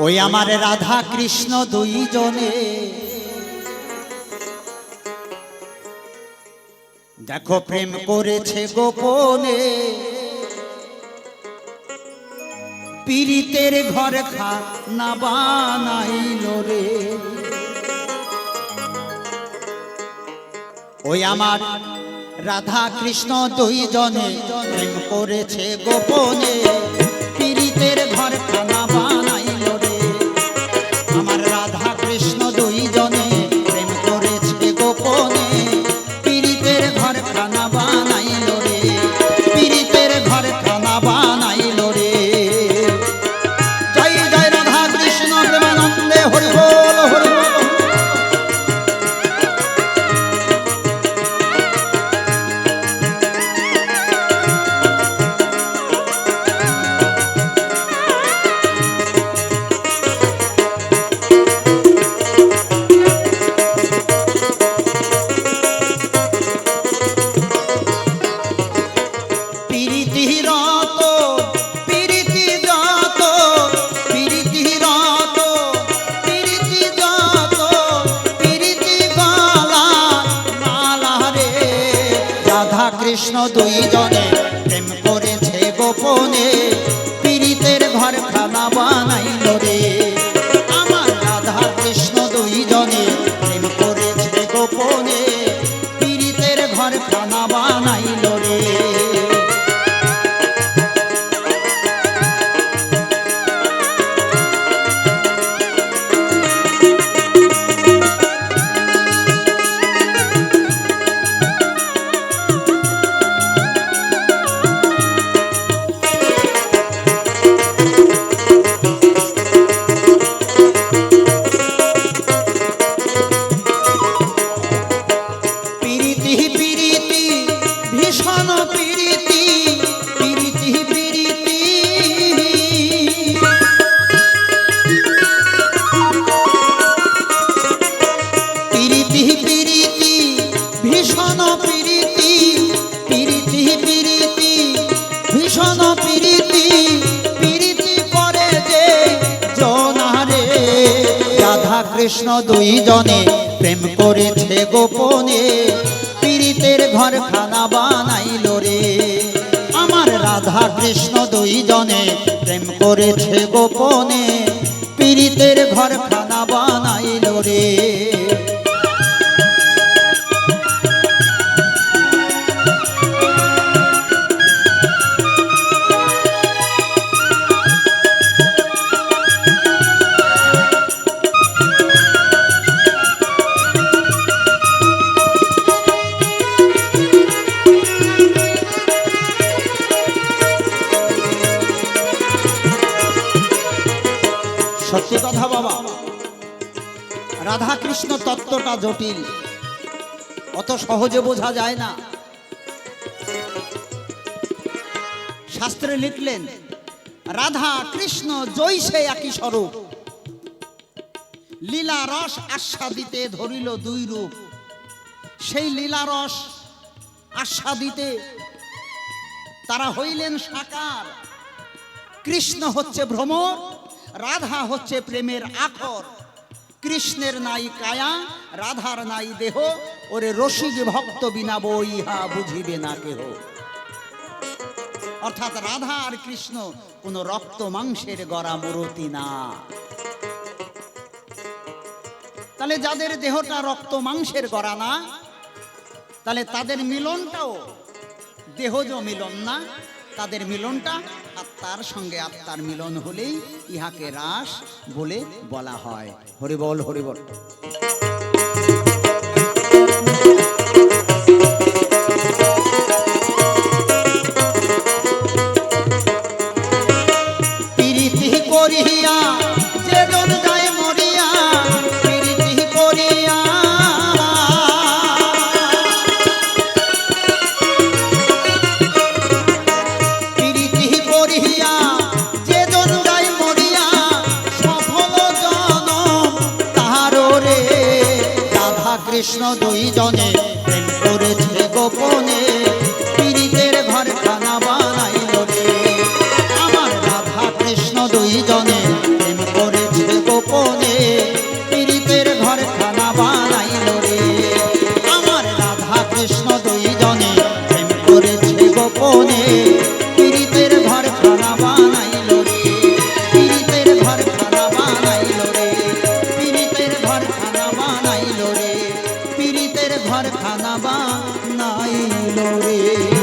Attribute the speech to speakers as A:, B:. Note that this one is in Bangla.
A: ওই আমার রাধা কৃষ্ণ দুইজনে। দেখো প্রেম করেছে গোপনে। পীড়িতের ঘর খা না বানাইল রে। ওই আমার রাধা কৃষ্ণ দুইজনে প্রেম করেছে গোপনে। কৃষ্ণ দুইজনে। প্রেম ভীষণ প্রীতি প্রীতি প্রীতি, ভীষণ প্রীতি প্রীতি করে যে জনারে। রাধা কৃষ্ণ দুইজনে প্রেম করেছে গোপনে পীড়িতের ঘর খানা বানাইল রে। আমার রাধা কৃষ্ণ দুইজনে প্রেম করেছে গোপনে পীড়িতের ঘর খানা বানাইল রে। সত্যি কথা বাবা। রাধা কৃষ্ণ তত্ত্বটা জটিল। অত সহজে বোঝা যায় না। শাস্ত্রে লিখলেন, রাধা কৃষ্ণ জৈসে একই স্বরূপ। লীলা রস আস্বাদিতে ধরিল দুই রূপ। সেই লীলা রস আস্বাদিতে তারা হইলেন সাকার। কৃষ্ণ হচ্ছে ভ্রমর রাধা হচ্ছে প্রেমের আখর কৃষ্ণের নাই কায়া, রাধার নাই দেহ, ওরে রসিক ভক্ত বিনা বই ইহা বুঝিবে না কেহ। অর্থাৎ রাধা আর কৃষ্ণ কোন রক্ত মাংসের গড়া মূরতি না। তাহলে যাদের দেহটা রক্ত মাংসের গড়া না, তাহলে তাদের মিলনটাও দেহজ মিলন না। তাদের মিলনটা আত্মার সঙ্গে আত্মার মিলন হলেই ইহাকে রাস বলে বলা হয়। হরিবল হরিবল। কৃষ্ণ দুইজনে প্রেম করেছে গোপনে। পীড়িতের ঘর খানা বানাইল রে। আমার রাধা কৃষ্ণ দুইজনে প্রেম করেছে গোপনে। পীড়িতের ঘর খানা বানাইল রে। আমার রাধা কৃষ্ণ বা নাই রে।